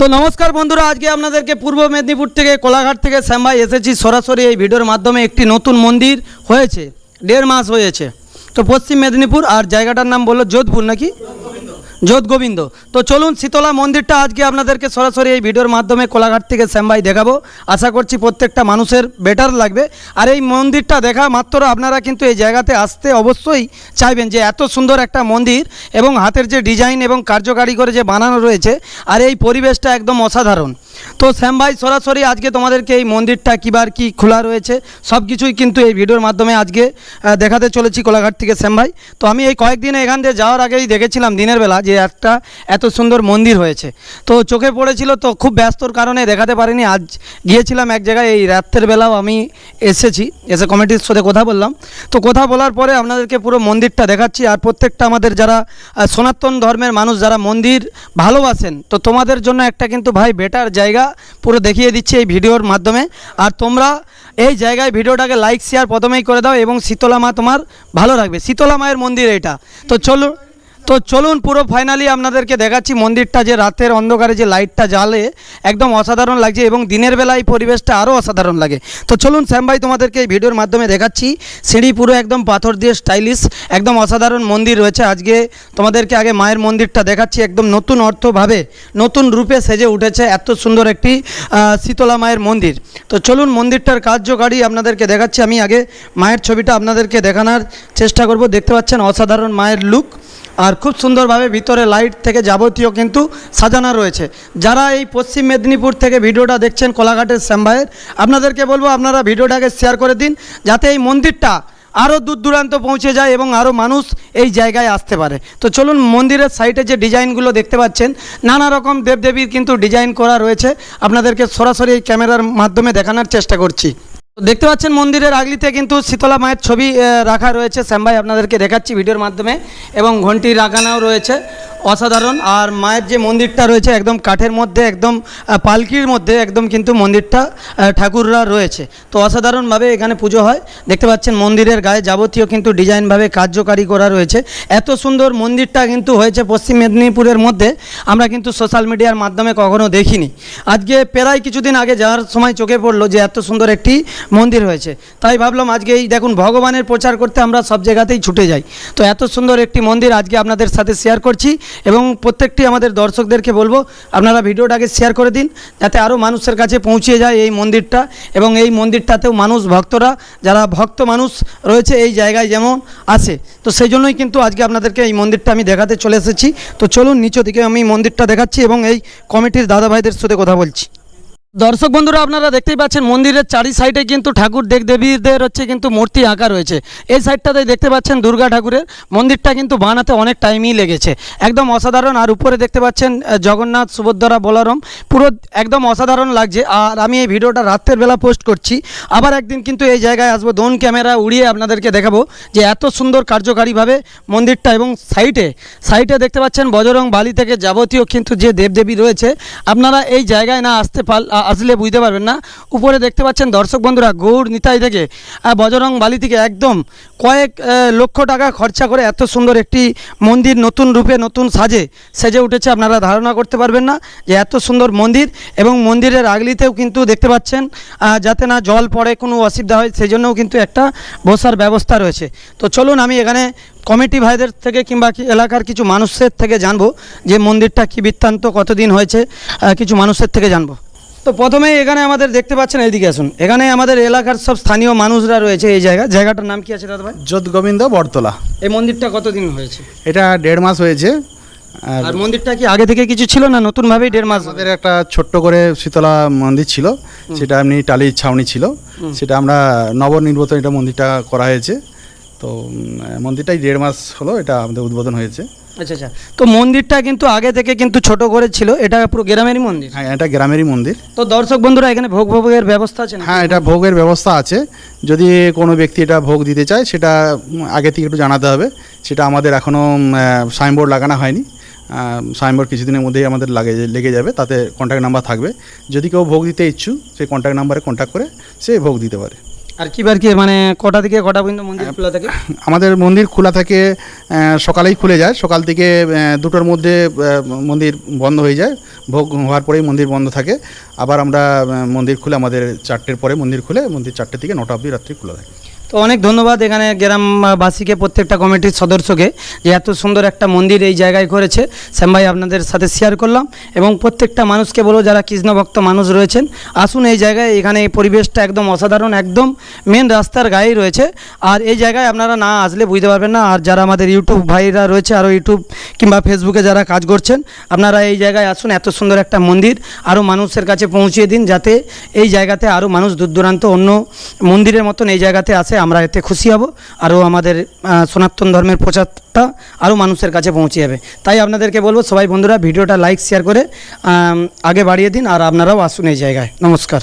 তো নমস্কার বন্ধুরা, আজকে আপনাদেরকে পূর্ব মেদিনীপুর থেকে কোলাঘাট থেকে শ্যামভাই এসেছি। সরাসরি এই ভিডিওর মাধ্যমে একটি নতুন মন্দির হয়েছে, দেড় মাস হয়েছে। তো পশ্চিম মেদিনীপুর আর জায়গাটার নাম বলল যোধপুর নাকি? যোধ গোবিন্দ। তো চলুন শীতলা মন্দিরটা আজকে আপনাদেরকে সরাসরি এই ভিডিওর মাধ্যমে কোলাঘাট থেকে শ্যামবাই দেখাবো। আশা করছি প্রত্যেকটা মানুষের বেটার লাগবে। আর এই মন্দিরটা দেখা মাত্র আপনারা কিন্তু এই জায়গাতে আসতে অবশ্যই চাইবেন যে এত সুন্দর একটা মন্দির এবং হাতের যে ডিজাইন এবং কার্যকারী করে যে বানানো রয়েছে, আর এই পরিবেশটা একদম অসাধারণ। তো শ্যাম ভাই, সরাসরি আজকে তোমাদেরকে এই মন্দিরটা কিবার কি খোলা রয়েছে সব কিছুই কিন্তু এই ভিডিওর মাধ্যমে আজকে দেখাতে চলেছি কোলাঘাট থেকে শ্যাম ভাই। তো আমি এই কয়েকদিন এখান দিয়ে যাওয়ার আগেই দেখেছিলাম দিনের বেলা যে একটা এত সুন্দর মন্দির হয়েছে। তো চোখে পড়েছিল তো খুব ব্যস্তর কারণে দেখাতে পারিনি, আজ গিয়েছিলাম এক জায়গায়, এই রাত্রের বেলাও আমি এসেছি। এসে কমিটির সাথে কথা বললাম। তো কথা বলার পরে আপনাদেরকে পুরো মন্দিরটা দেখাচ্ছি, আর প্রত্যেকটা আমাদের যারা সনাতন ধর্মের মানুষ যারা মন্দির ভালোবাসেন, তো তোমাদের জন্য একটা কিন্তু ভাই বেটার জায়গা পুরো দেখিয়ে দিচ্ছি এই ভিডিওর মাধ্যমে। আর তোমরা এই জায়গায় ভিডিওটাকে লাইক শেয়ার প্রথমেই করে দাও এবং শীতলা মা তোমার ভালো রাখবে। শীতলা মায়ের মন্দির এটা। তো চলো তো চলুন পুরো ফাইনালি আপনাদেরকে দেখাচ্ছি মন্দিরটা, যে রাতের অন্ধকারে যে লাইটটা জ্বালে একদম অসাধারণ লাগছে এবং দিনের বেলা এই পরিবেশটা আরও অসাধারণ লাগে। তো চলুন শ্যাম ভাই তোমাদেরকে এই ভিডিওর মাধ্যমে দেখাচ্ছি। সিঁড়ি পুরো একদম পাথর দিয়ে স্টাইলিশ একদম অসাধারণ মন্দির রয়েছে। আজকে তোমাদেরকে আগে মায়ের মন্দিরটা দেখাচ্ছি, একদম নতুন অর্থভাবে, নতুন রূপে সেজে উঠেছে এত সুন্দর একটি শীতলা মায়ের মন্দির। তো চলুন মন্দিরটার কার্যকারী আপনাদেরকে দেখাচ্ছি। আমি আগে মায়ের ছবিটা আপনাদেরকে দেখানোর চেষ্টা করব। দেখতে পাচ্ছেন অসাধারণ মায়ের লুক আর খুব সুন্দরভাবে ভিতরে লাইট থেকে যাবতীয় কিন্তু সাজানো রয়েছে। যারা এই পশ্চিম মেদিনীপুর থেকে ভিডিওটা দেখছেন কোলাঘাটের শ্যামভাইয়ের আপনাদেরকে বলব আপনারা ভিডিওটাকে শেয়ার করে দিন, যাতে এই মন্দিরটা আরও দূর দূরান্ত পৌঁছে যায় এবং আরও মানুষ এই জায়গায় আসতে পারে। তো চলুন মন্দিরের সাইডে যে ডিজাইনগুলো দেখতে পাচ্ছেন, নানা রকম দেবদেবীর কিন্তু ডিজাইন করা রয়েছে। আপনাদেরকে সরাসরি এই ক্যামেরার মাধ্যমে দেখানোর চেষ্টা করছি। দেখতে পাচ্ছেন মন্দিরের আগলিতে কিন্তু শীতলা মায়ের ছবি রাখা রয়েছে। শ্যামভাই আপনাদেরকে দেখাচ্ছি ভিডিওর মাধ্যমে। এবং ঘন্টি রাখানাও রয়েছে। অসাধারণ। আর মায়ের যে মন্দিরটা রয়েছে একদম কাঠের মধ্যে, একদম পালকির মধ্যে, একদম কিন্তু মন্দিরটা ঠাকুররা রয়েছে। তো অসাধারণভাবে এখানে পুজো হয়। দেখতে পাচ্ছেন মন্দিরের গায়ে যাবতীয় কিন্তু ডিজাইনভাবে কার্যকারী করা রয়েছে। এত সুন্দর মন্দিরটা কিন্তু হয়েছে পশ্চিম মেদিনীপুরের মধ্যে। আমরা কিন্তু সোশ্যাল মিডিয়ার মাধ্যমে কখনো দেখিনি। আজকে প্রায় কিছুদিন আগে যাওয়ার সময় চোখে পড়ল যে এত সুন্দর একটি মন্দির হয়েছে। তাই ভাবলাম আজকে এই দেখুন, ভগবানের প্রচার করতে আমরা সব জায়গাতেই ছুটে যাই। তো এত সুন্দর একটি মন্দির আজকে আপনাদের সাথে শেয়ার করছি। এবং প্রত্যেকটি আমাদের দর্শকদেরকে বলব, আপনারা ভিডিওটাকে শেয়ার করে দিন, যাতে আরও মানুষের কাছে পৌঁছে যায় এই মন্দিরটা এবং এই মন্দিরটাতেও মানুষ, ভক্তরা, যারা ভক্ত মানুষ রয়েছে এই জায়গায় যেমন আসে তো সেই জন্যই কিন্তু আজকে আপনাদেরকে এই মন্দিরটা আমি দেখাতে চলে এসেছি। তো চলুন নিচ দিকে আমি মন্দিরটা দেখাচ্ছি এবং এই কমিটির দাদাভাইদের সাথে কথা বলছি। দর্শক বন্ধুরা, আপনারা দেখতেই পাচ্ছেন মন্দিরের চারি সাইডে কিন্তু ঠাকুর দেব দেবীদের হচ্ছে কিন্তু মূর্তি আঁকা রয়েছে। এই সাইডটাতে দেখতে পাচ্ছেন দুর্গা ঠাকুরের। মন্দিরটা কিন্তু বানাতে অনেক টাইমই লেগেছে। একদম অসাধারণ, আর উপরে দেখতে পাচ্ছেন জগন্নাথ, সুভদ্রা, বলরাম। পুরো একদম অসাধারণ লাগছে। আর আমি এই ভিডিওটা রাত্রের বেলা পোস্ট করছি। আবার একদিন কিন্তু এই জায়গায় আসব। দোন ক্যামেরা উড়িয়ে আপনাদেরকে দেখাবো যে এত সুন্দর কার্যকারীভাবে মন্দিরটা এবং সাইটে সাইটে দেখতে পাচ্ছেন বজরং বালি থেকে যাবতীয় কিন্তু যে দেবদেবী রয়েছে, আপনারা এই জায়গায় না আসতে পার আসলে বুঝতে পারবেন না। উপরে দেখতে পাচ্ছেন দর্শক বন্ধুরা, গৌড় নিতাই থেকে বজরং বালি থেকে একদম কয়েক লক্ষ টাকা খরচা করে এত সুন্দর একটি মন্দির নতুন রূপে নতুন সাজে, সেজে উঠেছে আপনারা ধারণা করতে পারবেন না যে এত সুন্দর মন্দির এবং মন্দিরের আগলিতেও কিন্তু দেখতে পাচ্ছেন যাতে না জল পড়ে, কোনো অসুবিধা হয় সেই জন্যও কিন্তু একটা বসার ব্যবস্থা রয়েছে। তো চলুন আমি এখানে কমিটি ভাইদের থেকে কিংবা এলাকার কিছু মানুষের থেকে জানব যে মন্দিরটা কি বৃত্তান্ত, কতদিন হয়েছে কিছু মানুষের থেকে জানব। তো প্রথমেই এখানে আমাদের দেখতে পাচ্ছেন এইদিকে আসুন। এখানে আমাদের এলাকার সব স্থানীয় মানুষরা রয়েছে এই জায়গা। জায়গাটার নাম কি আছে দাদা ভাই? যোধ গোবিন্দ বটতলা। এই মন্দিরটা কতদিন হয়েছে? এটা দেড় মাস হয়েছে। আর মন্দিরটা কি আগে থেকে কিছু ছিল না? নতুনভাবেই দেড় মাস? আমাদের একটা ছোট্ট করে শীতলা মন্দির ছিল। সেটা এমনি টালির ছাউনি ছিল। সেটা আমরা নবনির্বাচন এটা মন্দিরটা করা হয়েছে। তো মন্দিরটাই দেড় মাস হলো এটা আমাদের উদ্বোধন হয়েছে। আচ্ছা আচ্ছা। তো মন্দিরটা কিন্তু আগে থেকে কিন্তু ছোট করে ছিল এটা পুরো গ্রামেরই মন্দির? হ্যাঁ এটা গ্রামেরই মন্দির। তো দর্শক বন্ধুরা এখানে ভোগ ভোগের ব্যবস্থা আছে হ্যাঁ এটা ভোগের ব্যবস্থা আছে। যদি কোনো ব্যক্তি এটা ভোগ দিতে চায় সেটা আগে থেকে একটু জানাতে হবে। সেটা আমাদের এখনও সাইনবোর্ড লাগানো হয়নি। সাইনবোর্ড কিছুদিনের মধ্যেই আমাদের লাগে লেগে যাবে তাতে কন্ট্যাক্ট নাম্বার থাকবে। যদি কেউ ভোগ দিতে ইচ্ছুক সেই কন্ট্যাক্ট নাম্বারে কন্ট্যাক্ট করে সে ভোগ দিতে পারে। আর কি বার কি মানে কটা থেকে কটা পর্যন্ত মন্দির খোলা থাকে? আমাদের মন্দির খোলা থাকে সকালেই খুলে যায়। সকাল থেকে দুটোর মধ্যে মন্দির বন্ধ হয়ে যায়। ভোগ হওয়ার পরেই মন্দির বন্ধ থাকে। আবার আমরা মন্দির খুলে আমাদের চারটের পরে মন্দির খুলে মন্দির চারটে থেকে নটা অবধি রাত্রি খোলা থাকে। তো অনেক ধন্যবাদ এখানে গ্রামবাসীকে, প্রত্যেকটা কমিটির সদস্যকে, যে এত সুন্দর একটা মন্দির এই জায়গায় করেছে। শ্যাম ভাই, আপনাদের সাথে শেয়ার করলাম। এবং প্রত্যেকটা মানুষকে বলব, যারা কৃষ্ণভক্ত মানুষ রয়েছেন, আসুন এই জায়গায়। এখানে এই পরিবেশটা একদম অসাধারণ, একদম মেন রাস্তার গায়েই রয়েছে। আর এই জায়গায় আপনারা না আসলে বুঝতে পারবেন না। আর যারা আমাদের ইউটিউব ভাইরা রয়েছে আরও ইউটিউব কিংবা ফেসবুকে যারা কাজ করছেন, আপনারা এই জায়গায় আসুন। এত সুন্দর একটা মন্দির আরও মানুষের কাছে পৌঁছিয়ে দিন, যাতে এই জায়গাতে আরও মানুষ দূর দূরান্ত অন্য মন্দিরের মতন এই জায়গাতে আসে। আমরা এতে খুশি হব। আরও আমাদের সনাতন ধর্মের প্রচারটা আরও মানুষের কাছে পৌঁছে যাবে। তাই আপনাদেরকে বলব, সবাই বন্ধুরা, ভিডিওটা লাইক শেয়ার করে আগে বাড়িয়ে দিন আর আপনারাও আসুন এই জায়গায়। নমস্কার।